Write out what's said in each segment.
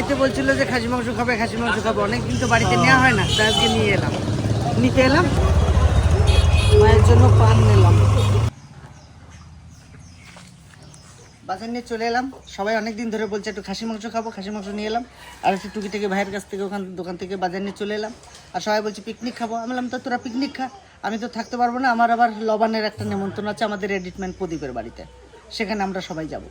বাড়িতে বলছিল যে খাসি মাংস খাবে খাসি মাংস খাবে। অনেক কিন্তু বাড়িতে নেওয়া হয় না, তাই নিয়ে এলাম। নিতে এলাম, মায়ের জন্য পান নিলাম। বাজার নিয়ে চলে এলাম। সবাই অনেক দিন ধরে বলছে একটু খাসি মাংস খাব খাসি মাংস নিয়ে এলাম। আর একটু টুকি থেকে ভাইয়ের কাছ থেকে ওখান দোকান থেকে বাজার নিয়ে চলে এলাম। আর সবাই বলছে, পিকনিক খাব। আমি বললাম, তো তোরা পিকনিক খা। আমি তো থাকতে পারব না। আমার আবার লবানের একটা নেমন্ত্রণ আছে আমাদের এডিটম্যান প্রদীপের বাড়িতে। সেখানে আমরা সবাই যাব।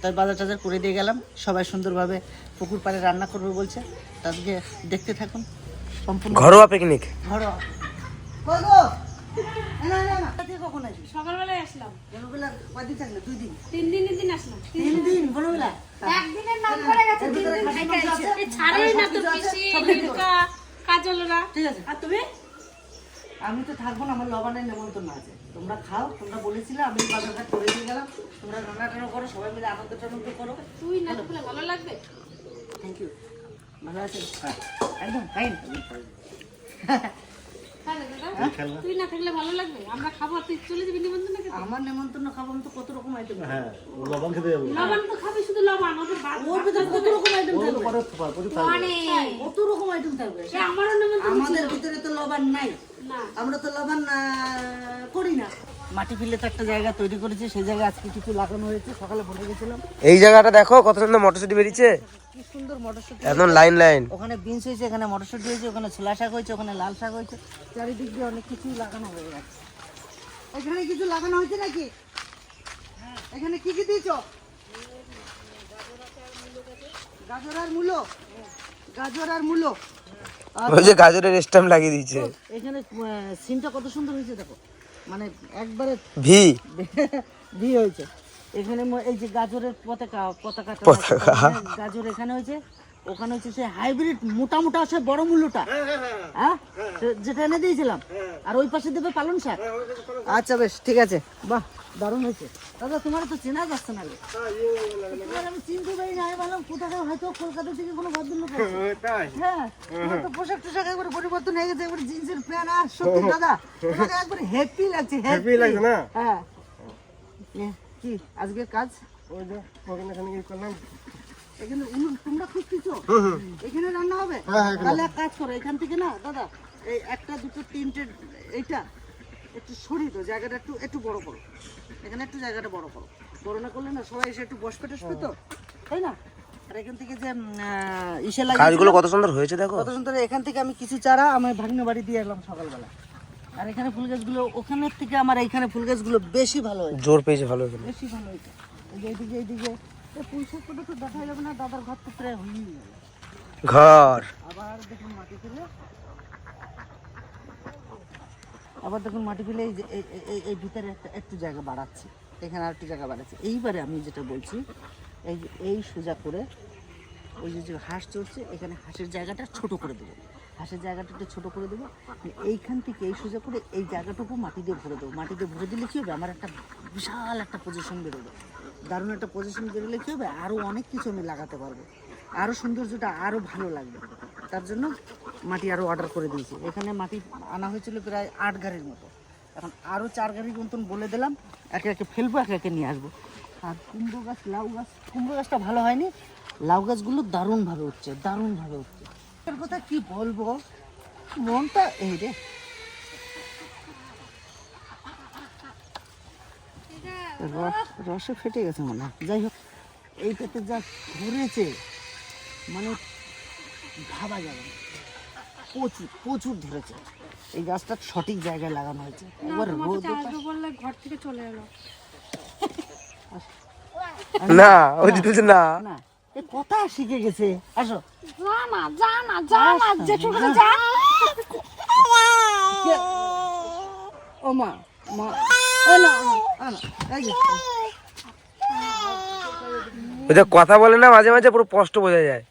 তাই বাজার টাজার করে দিয়ে গেলাম। সবাই সুন্দরভাবে পুকুর পাড়ে রান্না করবে বলছে। তাদেরকে দেখতে থাকুন। সম্পূর্ণ ঘরোয়া পিকনিক ঘরোয়া। কখন আসবি? সকালবেলায় আসলাম। থাকলে দুই দিন। তিন দিন তিন দিন আসলাম। তিন দিন ভোরবেলা একদিনের নাম করে গেছে তিন দিন খাইতে আসছে। না তো পিসি কাজলরা। ঠিক আছে। আর তুমি? আমি তো থাকব না আমার লবণের নেমন্তন্ন আছে। তোমরা খাও তোমরা বলেছিলে আমি বাজারটা করে দিয়ে গেলাম। তোমরা রান্না টান্না করো সবাই মিলে আনন্দ টানন্দ করো। তুই না থাকলে ভালো লাগবে? থ্যাংক ইউ ভালো আছেন? একদম ফাইন তুই না। থাকলে ভালো লাগবে? আমরা খাব তুই চলে যাবি নিমন্ত্রণ আমার নেমন্তন্ন খাব আমি তো কত রকম আইটেম হ্যাঁ ও লবণ খেতে যাব। লবণ তো খাবি শুধু লবণ ওদের ওর ভিতরে কত রকম আইটেম থাকবে? অনেক কত রকম আইটেম থাকবে? সে আমারও নিমন্ত্রণ আমাদের ভিতরে তো লবণ নাই। আমরা তো লবণ মাটি ফিলে তো একটা জায়গা তৈরি করেছি সেই জায়গায় আজকে কিছু লাগানো হয়েছে সকালে বলে গেছিলাম। এই জায়গাটা দেখো কত সুন্দর মটরশুটি বেরিয়েছে। কি সুন্দর মটরশুটি। একদম লাইন লাইন ওখানে বিনস হয়েছে এখানে মটরশুটি হয়েছে ওখানে ছোলা শাক হয়েছে ওখানে লাল শাক হয়েছে। চারিদিক দিয়ে অনেক কিছু লাগানো হয়ে গেছে। এখানে কিছু লাগানো হয়েছে নাকি? এখানে কি কি দিয়েছ? গাজর আর মূলো। গাজর আর মূলো। আর ওই যে গাজরের স্ট্যাম্প লাগিয়ে দিয়েছে। এখানে সিনটা কত সুন্দর হয়েছে দেখো। মানে একবারে ভি। ভি হয়েছে। এখানে এই যে গাজরের পতাকা পতাকাটা পতাকা। গাজর এখানে হয়েছে। ওখানে হচ্ছে সে হাইব্রিড মোটা মোটা আছে বড় মূল্যটা। হ্যাঁ যেটা এনে দিয়েছিলাম। আর ওই পাশে দেবে পালং শাক। আচ্ছা বেশ ঠিক আছে। বাহ। দারুণ হয়েছে। দাদা তোমার তো চেনা যাচ্ছে না তোমার আমি চিনতে পারি না। আমি ভাবলাম কোথাও হয়তো কলকাতা থেকে কোনো ভদ্রলোক হ্যাঁ তো পোশাক টোশাক একবারে পরিবর্তন হয়ে গেছে একবারে জিন্সের প্যান্ট আর সত্যি দাদা তোমাকে একবারে হ্যাপি লাগছে হ্যাপি লাগছে না? হ্যাঁ। কি আজকে কাজ? ওই যে ওখানে কি করলাম। এখানে উনুন তোমরা খুঁজতেছো? এখানে রান্না হবে? তাহলে এক কাজ করো এখান থেকে না দাদা এই একটা দুটো তিনটে এইটা একটু সরিয়ে জায়গাটা একটু একটু বড় করো। এখানে একটু জায়গাটা বড় করো। বড় না করলে না সবাই এসে একটু বসবে টসবে তো তাই না? আর এখান থেকে যে ইসে কাজগুলো কত সুন্দর হয়েছে দেখো। কত সুন্দর এখান থেকে আমি কিছু চারা আমার ভাগ্নে বাড়ি দিয়ে এলাম সকালবেলা। আর এখানে ফুল গাছগুলো ওখানের থেকে আমার এইখানে ফুল গাছগুলো বেশি ভালো হয়েছে। জোর পেয়েছে ভালো এখানে বেশি ভালো হয়েছে। এইদিকে এইদিকে এই পুঁই শাক তো দেখা যাবে না দাদার ঘর তো প্রায় হয়েই গেল। ঘর আবার দেখুন মাটি ফেলে আবার দেখুন মাটি ফেলে এই যে, এই- ভিতরে একটা, একটু জায়গা বাড়াচ্ছে। এখানে আর একটু জায়গা বাড়াচ্ছে। এইবারে আমি যেটা বলছি, এই এই সোজা করে ওই যে যে হাঁস চলছে এখানে হাঁসের জায়গাটা ছোট করে দেবো। হাঁসের জায়গাটা একটু ছোট করে দেবো। এইখান থেকে এই সোজা করে এই জায়গাটুকু মাটি দিয়ে ভরে দেবো। মাটি দিয়ে ভরে দিলে কী হবে? আমার একটা বিশাল একটা পজিশন বেরোবে। দারুণ একটা পজিশন বেরোলে কী হবে? আরও অনেক কিছু আমি লাগাতে পারব। আরও সৌন্দর্যটা আরও ভালো লাগবে। তার জন্য মাটি আরও অর্ডার করে দিয়েছি। এখানে মাটি আনা হয়েছিল প্রায় আট গাড়ির মতো। এখন আরও চার গাড়ির মতন বলে দিলাম, একে একে ফেলব, একে একে নিয়ে আসব। আর কুমড়ো গাছ, লাউ গাছ, কুমড়ো গাছটা ভালো হয়নি। লাউ গাছগুলো দারুণভাবে উঠছে দারুণভাবে উঠছে। এর কথা কি বলব? মনটা এই রে। রস, রসে ফেটে গেছে মনে হয়। যাই হোক, এই পেতে যা ঘুরেছে মানে ভাবা যাবে না। প্রচুর প্রচুর ধরেছে। এই গাছটা সঠিক জায়গায় লাগানো হয়েছে। একবার রোদ বললে ঘর থেকে চলে এলো। না ওই দিদি না। না এ কথা শিখে গেছে। আসো। যা না যা না যা না যেটুকু যা। ও মা মা। ও না ও না, এই যে, কথা বলে না মাঝে মাঝে পুরো স্পষ্ট বোঝা যায়।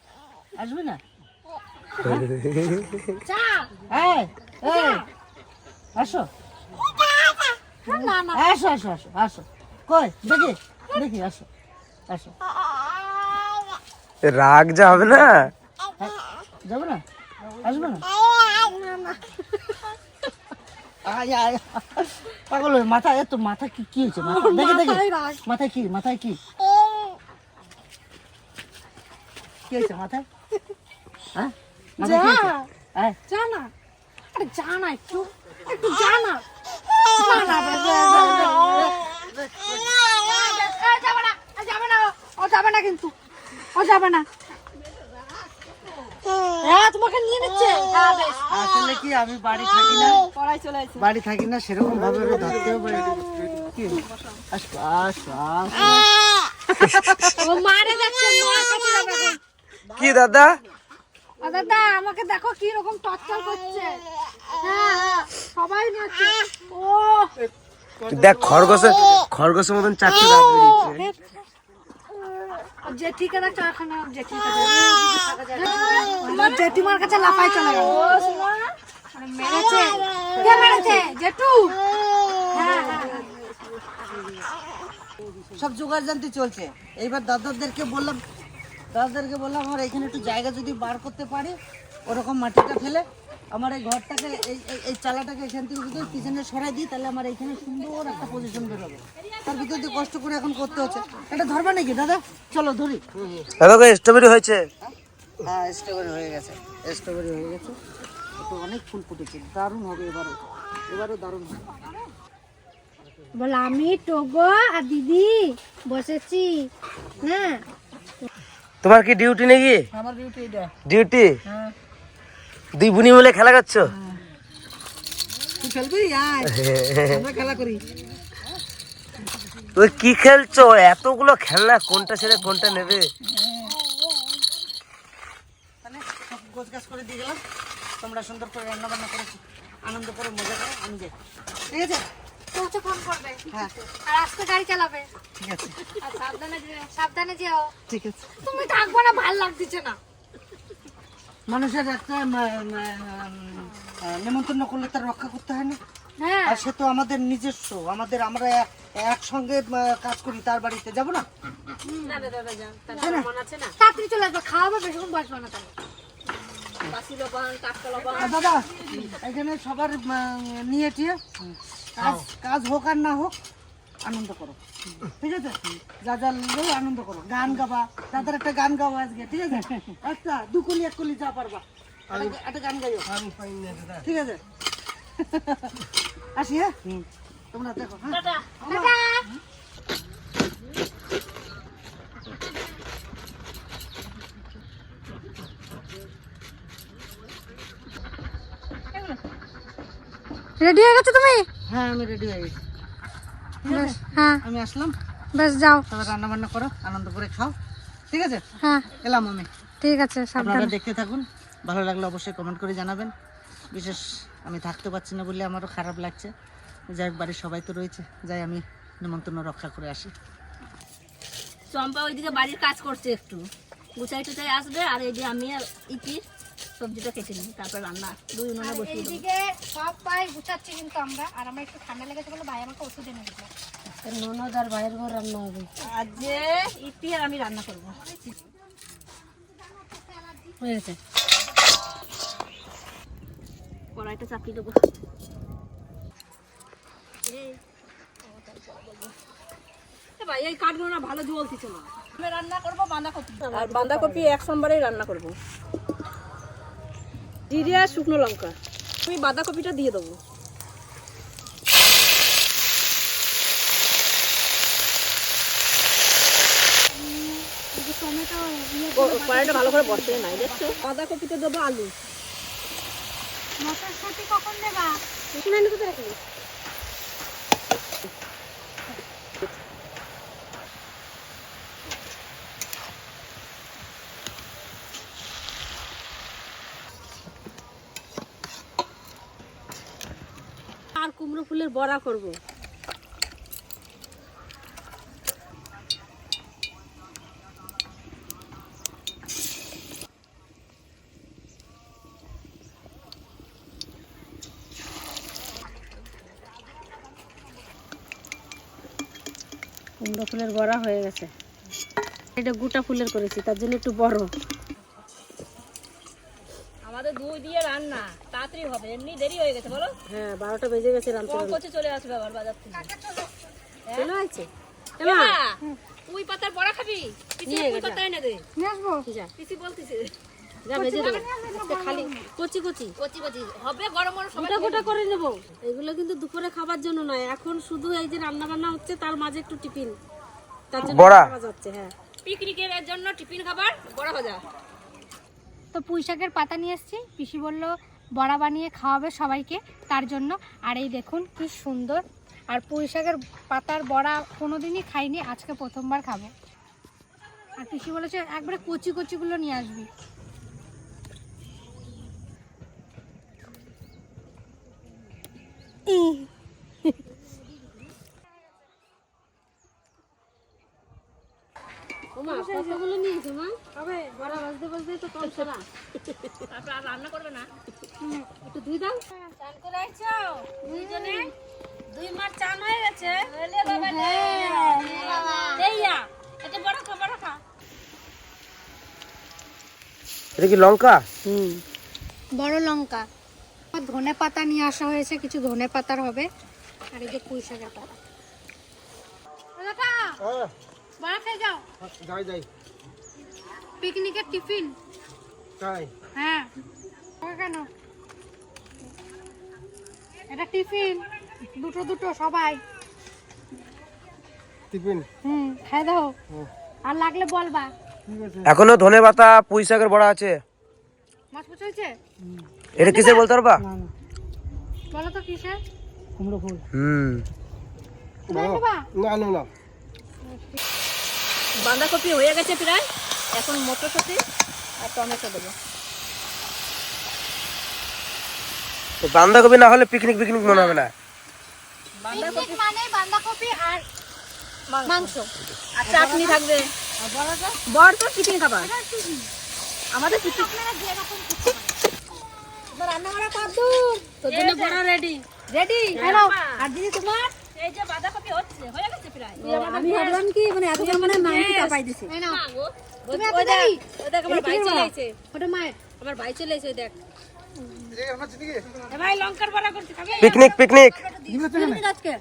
আসবে না? যা আসো না না আসো আসো আসো আসো। কই দেখি দেখি আসো আসো। রাগ যা হবে না? যাবে না? আসবে না? আয় আয় পাগল মাথা এত মাথা কি কি হয়েছে? মাথা দেখে দেখে। মাথায় কি মাথায় কি? কি হয়েছে মাথায়? হ্যাঁ? হ্যাঁ যা। না। আরে যা না একটু। একটু যা না। যাবে না, এ, যাবে না, ও, ও যাবে না কিন্তু। ও যাবে না। হ্যাঁ তোমাকে নিয়ে নিচ্ছে। হ্যাঁ আসলে কি আমি বাড়ি থাকি না? চলে বাড়ি থাকি না সেরকম ভাবে ধরতেও পারি কি? আস আস আস। ও মারে যাচ্ছে মার কাছে যাবে কি দাদা? দাদা আমাকে দেখো কি রকম টর্চার করছে। হ্যাঁ হ্যাঁ সবাই নিচ্ছে। ও। দেখ খরগোশের খরগোশের মতন চারটে দাঁত বেরিয়েছে এখানে জেঠিমার কাছে লাফাই চলে গেল। মেরেছে। কে মেরেছে? জেঠু? হ্যাঁ হ্যাঁ হ্যাঁ। সব জোগাড় জানতে চলছে। এইবার দাদাদেরকে বললাম দাদাদেরকে বললাম আমার এখানে একটু জায়গা যদি বার করতে পারি ওরকম মাটিটা ফেলে আমার এই ঘরটাকে এই এই- চালাটাকে এখান থেকে যদি পিছনে সরাই দিই তাহলে আমার এখানে সুন্দর একটা পজিশন বেরোবে। তার ভিতর দিয়ে কষ্ট করে এখন করতে হচ্ছে। এটা ধরবা নাকি দাদা? চলো ধরি। দাদা স্ট্রবেরি হয়েছে। হ্যাঁ স্ট্রবেরি হয়ে গেছে। স্ট্রবেরি হয়ে গেছে। তো অনেক ফুল ফুটেছে। দারুণ হবে এবারও। এবারও দারুণ হবে। বল আমি টোগো আর দিদি বসেছি। হ্যাঁ তোমার কি ডিউটি নাকি আমার বিউটি এটা ডিউটি হ্যাঁ। দুই বুনি মিলে খেলা করছ? তুই খেলবি? আয়। আমরা খেলা করি। তুই কি খেলছো? এতগুলো খেলনা কোনটা ছেড়ে কোনটা নেবে? গোছ গাছ করে দিয়ে গেলাম। তোমরা সুন্দর করে রান্না বান্না করেছ। আনন্দ করে মজা করো আমি যাই। ঠিক আছে? পৌঁছে ফোন করবে হ্যাঁ। আর আজকে গাড়ি চালাবে। ঠিক আছে। আর সাবধানে যে- সাবধানে যেও। ঠিক আছে। তুমি থাকবে না ভালো লাগতেছে না। মানুষের একটা নেমন্তন্ন করলে তার রক্ষা করতে হয় না। হ্যাঁ। আর সে তো আমাদের নিজস্ব। আমাদের আমরা এক- একসঙ্গে কাজ করি তার বাড়িতে। যাব না? তাড়াতাড়ি চলে আসবে খাওয়াবে বেশিক্ষণ বসবে না দাদা এখানে সবার নিয়ে টিয়ে। কাজ কাজ হোক আর না হোক আনন্দ করো। ঠিক আছে? যা যা লোক আনন্দ করো। গান গাবা। তাদের একটা গান গাও আজকে ঠিক আছে? একটা দু কলি এক কলি যা পারবা। একটা- একটা গান গাইও। ঠিক আছে? আসি হ্যাঁ? তোমরা দেখো হ্যাঁ? রেডি হয়ে গেছো তুমি? হ্যাঁ আমি রেডি হয়ে গেছি। বেশ হ্যাঁ আমি আসলাম। বেশ যাও। তবে রান্না বান্না করো আনন্দ করে খাও। ঠিক আছে? হ্যাঁ। এলাম আমি। ঠিক আছে আপনারা দেখতে থাকুন। ভালো লাগলে অবশ্যই কমেন্ট করে জানাবেন। বিশেষ আমি থাকতে পারছি না বলে আমারও খারাপ লাগছে। যাই হোক বাড়ির সবাই তো রয়েছে। যাই আমি নিমন্ত্রণ রক্ষা করে আসি। চম্পা ওইদিকে বাড়ির কাজ করছে একটু। গুছাই টুচাই আসবে আর এই যে আমি ইতি। সবজিটা কেটে নিই তারপর রান্না দুই উনুনে বসিয়ে দেবো। এইদিকে সব পাই গুছাচ্ছি কিন্তু আমরা আর আমার একটু ঠান্ডা লেগেছে বলে ভাই আমাকে ওষুধ এনে দিল। ননদ আর ভাইয়ের ঘর রান্না হবে। আর যে ইতি আর আমি রান্না করব। হয়ে গেছে কড়াইটা চাপিয়ে দেবো। ভাই এই কাঠগুলো না ভালো জ্বলতেছে না। আমি রান্না করব বাঁধাকপি। আর বাঁধাকপি এক সোমবারেই রান্না করব। জিরে আর শুকনো লঙ্কা। আমি বাঁধাকপিটা দিয়ে দেবো। কড়াইটা ভালো করে বসে নাই দেখছ? বাঁধাকপিতে দেবো আলু। মটরশুঁটি কখন দেবা? রাখলি আর কুমড়ো ফুলের বড়া করব। কুমড়ো ফুলের বড়া হয়ে গেছে। এটা গোটা ফুলের করেছি, তার জন্য একটু বড়। আমাদের দুই দিয়ে রান্না। তাড়াতাড়ি হবে এমনি দেরি হয়ে গেছে বলো? হ্যাঁ বারোটা বেজে গেছে চলে আসবে আবার বাজার থেকে। চলে? আসছে পুঁই পাতার বড়া খাবি? পিসি গেছে। পাতা এনে দে। নিয়ে আসব? পিসি বলতিছে। যা ভেজে দেবো খালি কচি কচি। কচি কচি। হবে গরম গরম সবাই গোটা গোটা করে নেব। এগুলো কিন্তু দুপুরে খাবার জন্য নয় এখন শুধু এই যে রান্না বান্না হচ্ছে তার মাঝে একটু টিফিন। তার জন্য খাওয়া যাচ্ছে হ্যাঁ। পিকনিকের জন্য টিফিন খাবার বড়া ভাজা। তো পুঁই শাকের পাতা নিয়ে এসেছি পিসি বলল বড়া বানিয়ে খাওয়াবে সবাইকে তার জন্য। আর এই দেখুন কি সুন্দর। আর পুঁই শাকের পাতার বড়া কোনো দিনই খাইনি, আজকে প্রথমবার খাব। আর পিসি বলেছে একবারে কচি কচিগুলো নিয়ে আসবি। ওমা কতগুলো নিয়েছো মা। হবে বড়া বাজতে বাজতে তো কম সারা। তারপর আর রান্না করবে না? একটু দুই দাও। চান করে আইছো? দুইজনে? দুই মাস চান হয়ে গেছে। এইয়া এটা বড় খা বড় খা এটা কি লঙ্কা? বড় লঙ্কা। ধনে পাতা নিয়ে আসা হয়েছে কিছু ধনে পাতার হবে। আর এই যে পুঁই শাকের পাতা হ্যাঁ। বড়া খেয়ে যাও যাই যাই। পিকনিকের টিফিন। তাই। হ্যাঁ। কেন? এটা টিফিন। দুটো দুটো সবাই। টিফিন? হুম খাই দাও। আর লাগলে বলবা। ঠিক এখনও ধনে পাতা পুঁই শাকের বড়া আছে। মাছ পুছ হয়েছে? এটা কিসে বলতে পারবা? বলো তো কিসের কুমড়ো ফুল। হুম। না না না। বাঁধাকপি হয়ে গেছে প্রায়। এখন মটরশুঁটি আর টমেটো দেবো। বাঁধাকপি না হলে পিকনিক পিকনিক মনে হবে না? পিকনিক মানে বাঁধাকপি আর মাংস। আর চাটনি থাকবে। বড় তো টিফিন খাবার আমাদের টিফিন রান্না করা কদ্দূর তোর জন্য বড়া রেডি রেডি হ্যালো। আর দিদি তোমার? এই যে বাঁধাকপি হচ্ছে হয়ে গেছে? আমি ভাবলাম কি মানে এত মানে মাংস চাপাই দিছে। এই নাও। না গো, তুমি এত ওই দেখ দেরি ওই দেখ আমার ভাই চলে এসেছে ওটা মায়ের আমার ভাই চলে এসেছে দেখ। এ ভাই লঙ্কার বড়া করতে খাবে পিকনিক পিকনিক। পিকনিক আজকে।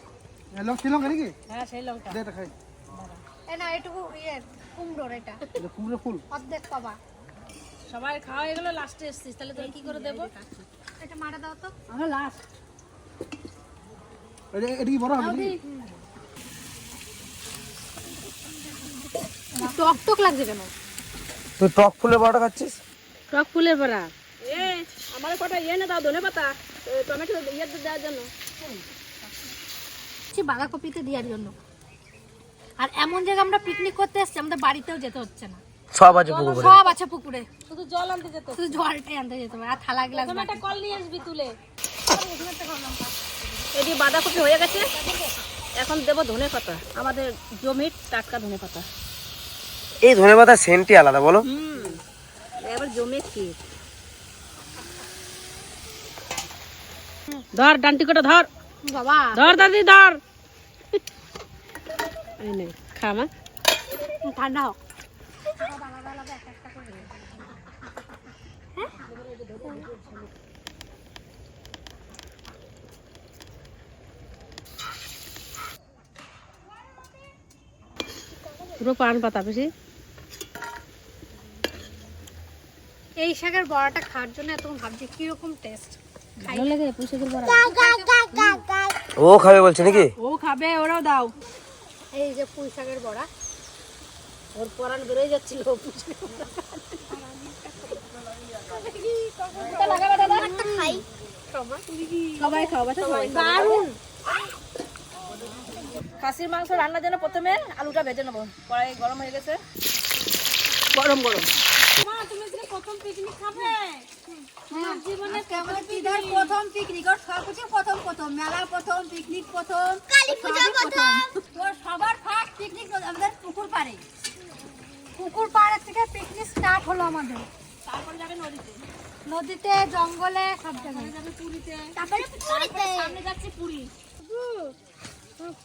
লঙ্কা নাকি? হ্যাঁ সেই লঙ্কা। দে এটা খাই। না এটুকু ইয়ে কুমড়োর এটা। এটা কুমড়ো ফুল। অর্ধেক পাবা সবাই খাওয়া হয়ে গেলো লাস্টে এসছিস। তাহলে তোর কি করে দেবো? এটা মারা দাও তো। আমরা লাস্ট এটা এটা কি বড় হবে টক টক লাগছে কেন? তুই টক ফুলের বড়াটা খাচ্ছিস? টক ফুলের বড়া এ আমার কটা ইয়ে না দাও ধনে পাতা টমেটো ইয়ে দেওয়ার জন্য। বাঁধাকপিতে দেওয়ার জন্য। আর এমন জায়গায় আমরা পিকনিক করতে এসছি আমাদের বাড়িতেও যেতে হচ্ছে না। সব আছে পুকুরে। সব আছে পুকুরে। শুধু জল আনতে যেত শুধু জলটাই আনতে যেতে হবে। আর থালা গ্লাস তুমি একটা কল নিয়ে আসবি তুলে। এটি বাঁধাকপি হয়ে গেছে। এখন দেবো ধনে পাতা। আমাদের জমির টাটকা ধনে পাতা। এই ধনে পাতার সেন্টই আলাদা বলো। হুম এবার জমির ধর ডান্টি করে ধর। বাবা। ধর দাদি ধর। ঠান্ডা হোক। পুরো পান পাতা বেশি। এই শাকের বড়াটা খাওয়ার জন্য এত ভাবছি কীরকম টেস্ট ভালো লাগে পুষেদের বড়া। ও খাবে বলছে নাকি? ও খাবে ওরাও দাও। এই যে পুঁই শাকের বড়া ওর পরান বেরোয় যাচ্ছিল সবাই সবাই খাসির মাংস রান্নার জন্য প্রথমে আলুটা ভেজে নেব। কড়াই গরম হয়ে গেছে। গরম গরম। প্রথম পিকনিক খাবে? প্রথম পিকনিক ওর সব প্রথম প্রথম। মেলা প্রথম পিকনিক প্রথম কালী পূজা প্রথম। তোর সবার ফার্স্ট পিকনিক আমাদের পুকুর পাড়ে। পুকুর পাড়ে থেকে পিকনিক স্টার্ট হলো আমাদের। তারপরে যাবে নদীতে। নদীতে জঙ্গলে সব জায়গায়। যাবে পুরীতে। তারপরে পুরীতে। সামনে যাচ্ছে পুরী।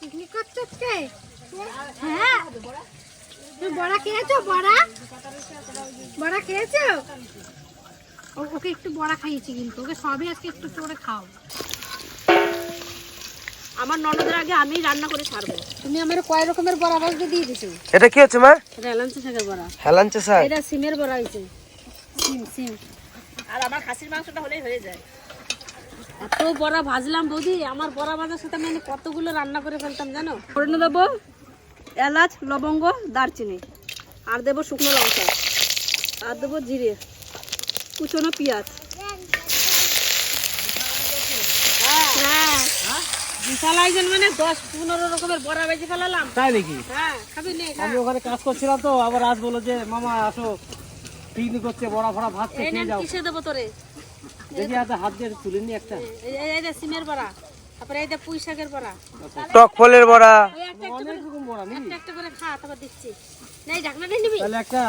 পিকনিক করছ আজকে? হ্যাঁ। তুমি বড়া খেয়েছো বড়া? বড়া খেয়েছো? ও- ওকে একটু বড়া খাইয়েছি কিন্তু। ওকে সবই আজকে একটু করে খাও আমার ননদের আগে আমি রান্না করে ছাড়বো। তুমি আমার কয় রকমের বড়া ভাজতে দিয়ে দিছো? এটা কি হচ্ছে মা? এটা এলাঞ্চি শাকের বড়া। হেলাঞ্চে শাক? এটা সিমের বড়া হয়েছে। সিম সিম। আর আমার খাসির মাংসটা হলেই হয়ে যায়। এত বড়া ভাজলাম বৌদি আমার বড়া ভাজার সাথে আমি কতগুলো রান্না করে ফেলতাম জানো? ফোড়নে দেবো এলাচ লবঙ্গ দারচিনি। আর দেবো শুকনো লঙ্কা। আর দেবো জিরে। কুচনো পেঁয়াজ। হ্যাঁ। মানে দশ পনেরো রকমের বড়া বেজে ফেলালাম। তাই নাকি? হ্যাঁ খাবি আমি ওখানে কাজ করছিলাম তো আবার আজ বলো যে মামা আসো। পিকনিক করছে বড়া ফড়া ভাজছে এই খেয়ে যাও। কিসে দেবো তোরে? দেখি হাতে হাত দিয়ে তুলে নি একটা। এই- সিমের বড়া। তারপরে এই যে পুঁই শাকের বড়া। টক ফলের বড়া। ওই একটা একটা অনেক রকম বড়া নাকি? একটা একটা করে খা তারপর দিচ্ছি। নাই ঢাকনা নিবি? তাহলে একটা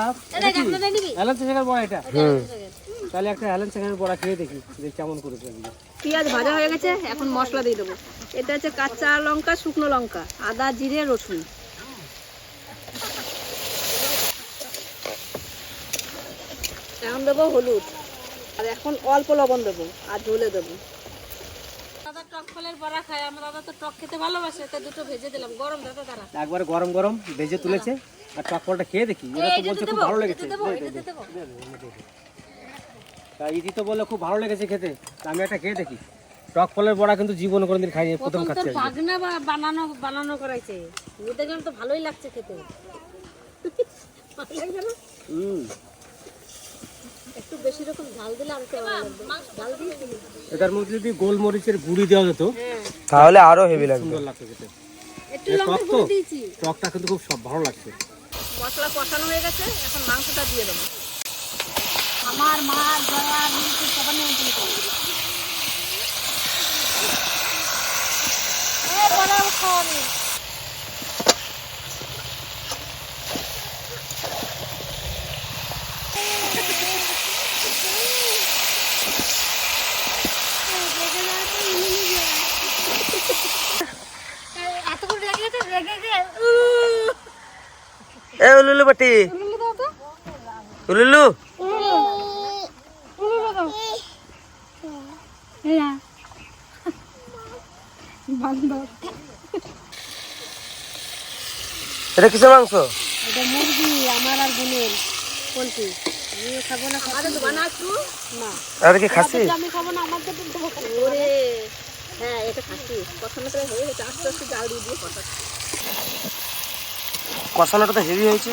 এই ঢাকনা নিবি? হেলেন শেখার বড়া এটা? তাহলে একটা হেলেন শেখার বড়া খেয়ে দেখি যে কেমন করেছে পেঁয়াজ ভাজা হয়ে গেছে এখন মশলা দিয়ে দেবো। এটা হচ্ছে কাঁচা লঙ্কা শুকনো লঙ্কা আদা জিরে রসুন। এখন দেবো হলুদ। আর এখন অল্প লবণ দেবো আর ঝোলে দেবো। টক ফলের বড়া খায় আমার দাদা তো টক খেতে ভালোবাসে তাই দুটো ভেজে দিলাম। গরম দাদা তারা একবারে গরম গরম ভেজে তুলেছে আর টক ফলটা খেয়ে দেখি। তো বলছে খুব ভালো লেগেছে। তা ইদি তো বলে খুব ভালো লেগেছে খেতে তা আমি একটা খেয়ে দেখি। টক ফলের বড়া কিন্তু জীবনে কোনোদিন খাইনি প্রথম খাচ্ছি বাগনা বা- বানানো বানানো করাইছে। দেখলাম তো ভালোই লাগছে খেতে? হুম। একটু বেশি রকম ঝাল দিলে আর একটু ভালো লাগবে ঝাল দিয়েছি এটার মধ্যে যদি গোলমরিচের গুঁড়ি দেওয়া যেত তাহলে আরও হেভি লাগবে। সুন্দর লাগতো খেতে। একটু লঙ্কা গুঁড়ো দিয়েছি। টকটা কিন্তু খুব সব ভালো লাগছে। মশলা কষানো হয়ে গেছে এখন মাংসটা দিয়ে দেবো। আমার মা জয়া মিলকে সবার নিমন্ত্রণ করো। এ বড়া খাওয়ানি এতক্ষণ রেগে গেছে রেগে গিয়ে এ উলুলু বাটি। উলুলু। এটা কিসের মাংস? এটা মুরগি আমার আর বোনের। পোলট্রি। আমি খাব না আমাদের তো না। আর কি খাসি আমি খাব না আমাদের তো দেবো ওরে। হ্যাঁ এটা কষানো তো হয়ে গেছে। আস্তে আস্তে জাল দিয়ে দিয়ে কষাচ্ছি। কষানোটা তো হেভি হয়েছে।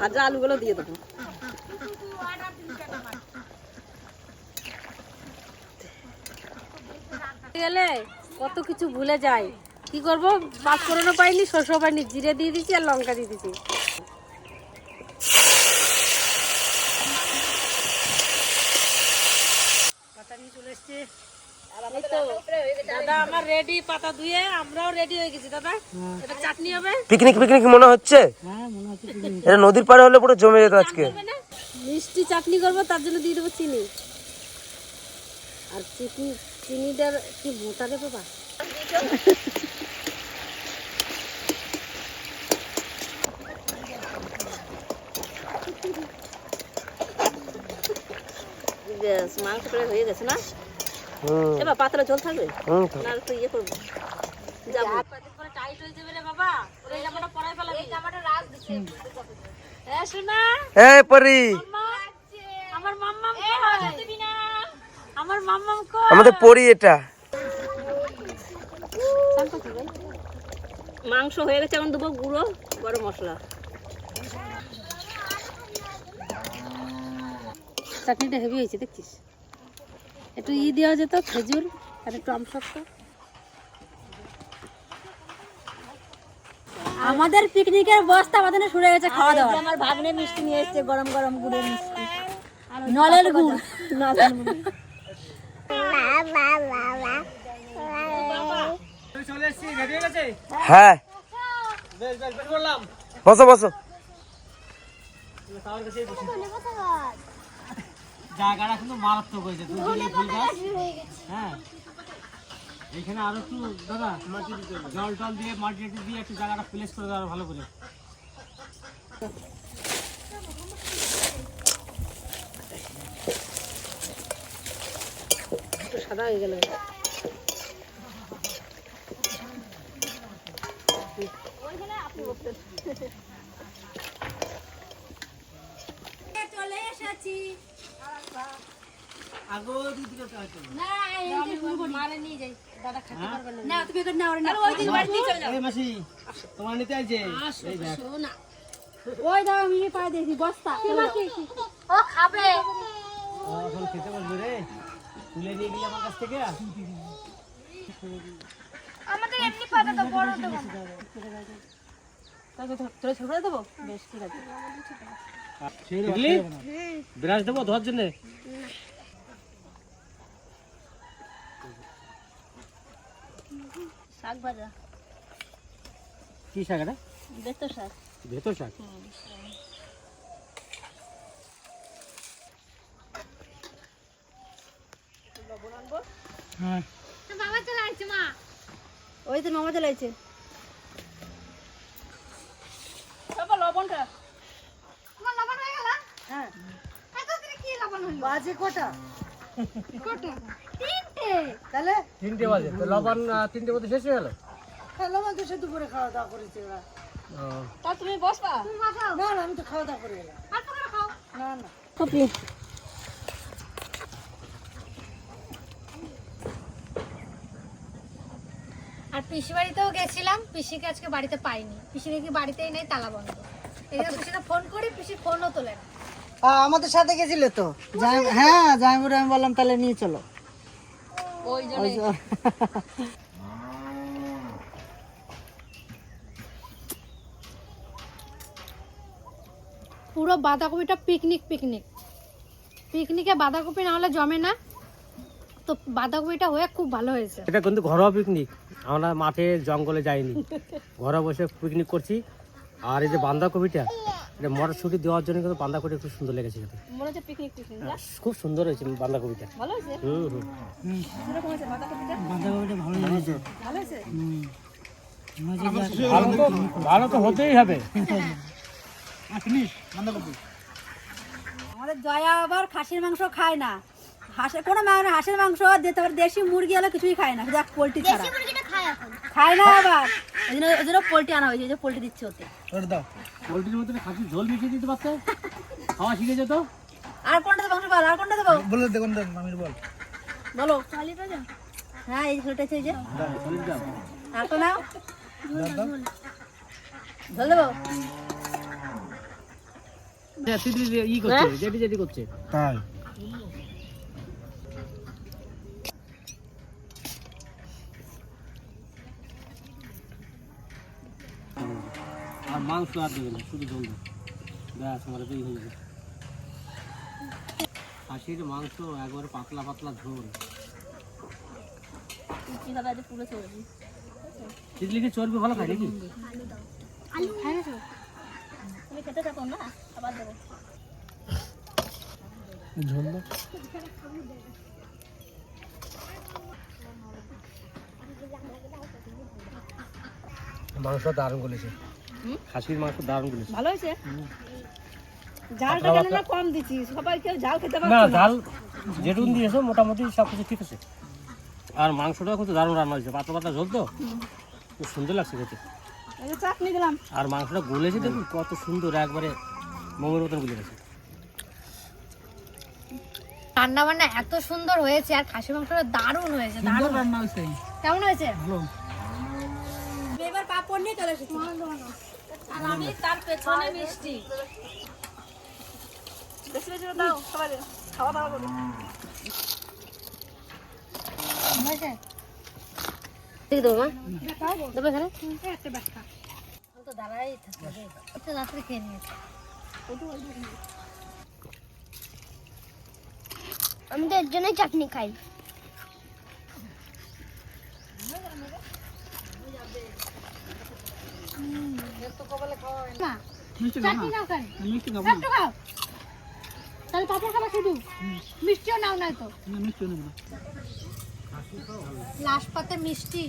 ভাজা আলুগুলো দিয়ে দেবো। গেলে কত কিছু ভুলে যায় কি করব? পাঁচ ফোড়নও পাইনি শস্য পাইনি, জিরে দিয়ে দিচ্ছি আর লঙ্কা দিয়ে দিচ্ছি এই তো, দাদা আমার রেডি পাতা ধুয়ে আমরাও রেডি হয়ে গেছি দাদা। এটা চাটনি হবে? পিকনিক পিকনিক মনে হচ্ছে? এটা নদীর পাড়ে হলে পুরো জমে যেত আজকে। মিষ্টি চাটনি করব তার জন্য দিয়ে দেবো চিনি। আর চিনি চিনিটার কি মোটা রে বাবা? মাংস হয়ে গেছে না? এবার পাতলা জল থাকবে? না একটু ইয়ে করব। যাব। টাইট যাবে রে বাবা। ওর এই জামাটা পরাই ফেলাবি। এই জামাটা রাজ দিচ্ছে শোনা এ পরি। আমার মাম্মাম কই? দিবি না আমার মাম্মাম কই? আমাদের পরি এটা। মাংস হয়ে গেছে এখন দেবো গুঁড়ো গরম মশলা। চাটনিটা হেভি হয়েছে দেখছিস? একটু ই দেওয়া যেত খেজুর আর একটু আমসত্ব আমাদের পিকনিকের বস্তা আমাদের শুরু গেছে খাওয়া দাওয়া। আমার ভাগ্নে মিষ্টি নিয়ে এসেছে গরম গরম গুড়ের মিষ্টি। নলের গুড়। চলে এসেছি রেডি হয়ে হ্যাঁ। বসো বসি। জায়গাটা কিন্তু মারাত্মক হয়েছে। ফুল গাছ। হ্যাঁ। এইখানে আরও একটু দাদা জল টল দিয়ে মাটি টাটি দিয়ে একটু জায়গাটা প্লেস করে দেওয়া ভালো করে। সাদা হয়ে গেল। চলে এসেছি। তোমার নিতে আইছে? এই দেখ। শোনা ওই দাও আমি পায়ে দেখি বস্তা। ও খাবে। এখন খেতে বসবে রে। তুলে নিয়ে গেলে আমার কাছ থেকে? আমাদের এমনি পাতা তো বড় দেবো তোরা ছোট দেবো? বেশ ঠিক আছে। বিরাজ দেবো ধোয়ার জন্য? শাক ভাজা। কি শাক এটা? বেতো শাক। ভেতর শাক? বাবা চলে আসছে মা। ওই তো মামা চলে আছে লবণটা তোমার লবণ হয়ে গেল হ্যাঁ এত দিনে কি লবণ হলো বাজে কটা? কটা? তিনটে। তাহলে? তিনটে বাজে। তো লবণ তিনটে মধ্যে শেষ হয়ে গেল? খেলো মানে সে দুপুরে খাওয়া দাওয়া করেছে ওরা তা তুমি বসবা? তুমি মা খাও না না আমি তো খাওয়া দাওয়া করে এলাম আর তোমরা খাও। না না। কপি। আর পিসি বাড়িতেও গেছিলাম। পিসিকে আজকে বাড়িতে পাইনি। পিসি নাকি বাড়িতেই নেই তালা বন্ধ। এই জন্য পিসিকে ফোন করি পিসি ফোনও তোলে না। আমাদের সাথে গেছিলে তো। হ্যাঁ জামাইবুড়ি আমি বললাম তাহলে নিয়ে চলো। পুরো বাঁধাকপিটা পিকনিক পিকনিক পিকনিকে বাঁধাকপি না হলে জমে না। তো বাঁধাকপিটা হয়ে খুব ভালো হয়েছে। এটা কিন্তু ঘরোয়া পিকনিক আমরা মাঠে জঙ্গলে যাইনি। ঘরে বসে পিকনিক করছি। আর এই যে বাঁধাকপিটা এটা মটরশুঁটি দেওয়ার জন্য কিন্তু বাঁধাকপি খুব সুন্দর লেগেছে খেতে। মনে হচ্ছে পিকনিক পিকনিক খুব সুন্দর হয়েছে বাঁধাকপিটা ভালো হয়েছে? হুম হুম। বাঁধাকপিটা বাঁধাকপিটা ভালো লেগেছে ভালো হয়েছে? ভালো তো ভালো তো হতেই হবে। আমাদের জয়া আবার খাসির মাংস খায় না। হাঁসের কোনো মানে হাঁসের মাংস দিতে পারে দেশি মুরগি হলে কিছুই খায় না। শুধু পোলট্রি ছাড়া। খায় না আবার। ওই জন্য ওই জন্য পোলট্রি আনা হয়েছে ওই যে পোলট্রি দিচ্ছে ওতে। পোলট্রির মধ্যে খাসির ঝোল মিশিয়ে দিতে পারতে? খাওয়া শিখে যেত আর কোনটা দেবো? বল আর কোনটা দেবো? বলে দেখুন মামির বল। বলো। হ্যাঁ এই ঝোলটা আছে এই যে। আর তো নাও। ঝোল দেবো? ই করছে যেটি যেটি করছে। তাই। মাংস আর দেবে না শুধু ঝোল ব্যাস আমার এই হয়ে যাবে। খাসির মাংস একবারে পাতলা পাতলা ঝোল। কীভাবে আজ পুরো চলবি তিতলি কি চর্বি ভালো খায় নাকি? তুমি খেতে থাকো না আবার দেবো। ঝোল মাংস দারুণ গলেছে খাসির মাংস দারুণ ভালো হয়েছে? ঝালটা কেন না কম দিচ্ছি। সবাই কেউ ঝাল খেতে পারে না। ঝাল যেটুকুন দিয়েছ মোটামুটি সব কিছু ঠিক আছে। আর মাংসটাও কিন্তু দারুণ রান্না হয়েছে। পাতলা পাতলা ঝোল তো। খুব সুন্দর লাগছে খেতে। চাটনি দিলাম আর মাংসটা গলেছে দেখুন কত সুন্দর একবারে মোমের মতন গলে গেছে। রান্না বান্না এত সুন্দর হয়েছে আর খাসি মাংসটা দারুণ হয়েছে দারুণ। রান্না হয়েছে। কেমন হয়েছে? এবার পাপড় নিয়ে চলে এসেছি। আর আমি তার পেছনে মিষ্টি। বেশি বেশি দাও সবাই খাওয়া দাওয়া করো। রাত্রে খেয়ে নিয়েছে আমি তো এর জন্যই চাটনি খাই মা চাটনি নাও কেন একটু খাও তাহলে পাপড় খাবা শুধু মিষ্টিও নাও নাই তো মিষ্টি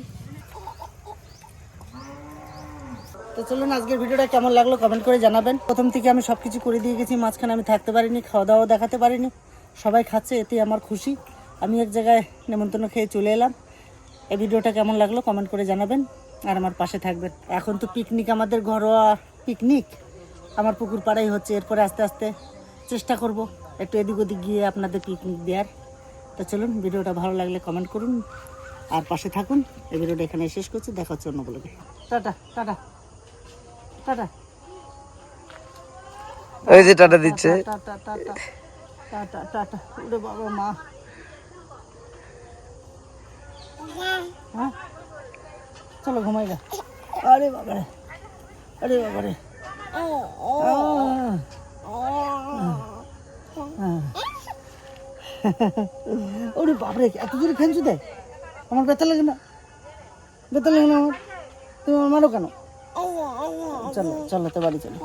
তো চলুন আজকের ভিডিওটা কেমন লাগল কমেন্ট করে জানাবেন। প্রথম থেকে আমি সব কিছু করে দিয়ে গেছি, মাঝখানে আমি থাকতে পারিনি, খাওয়া দাওয়া দেখাতে পারিনি। সবাই খাচ্ছে এতে আমার খুশি। আমি এক জায়গায় নেমন্তন্ন খেয়ে চলে এলাম। এই ভিডিওটা কেমন লাগল কমেন্ট করে জানাবেন। আর আমার পাশে থাকবেন। এখন তো পিকনিক আমাদের ঘরোয়া পিকনিক আমার পুকুর পাড়াই হচ্ছে। এরপরে আস্তে আস্তে চেষ্টা করব একটু এদিক ওদিক গিয়ে আপনাদের পিকনিক দেওয়ার তো চলুন ভিডিওটা ভালো লাগলে কমেন্ট করুন। আর পাশে থাকুন। এই ভিডিওটা এখানে শেষ করছি। দেখা হচ্ছে অন্য বলে টাটা টাটা টাটা। ওই যে টাটা দিচ্ছে। Tata tata tata tata. ওরে বাবা মা। হ্যাঁ? চলো ঘুমাই গা আরে বাবা রে আরে বাবা রে আহ। আহ। ওরে বাপরে এত দূরে ফেলছু দেয় আমার ব্যথা লাগে না? ব্যথা লাগে না আমার? তুমি আমার মারো কেন? চলো চলো তো বাড়ি চলো।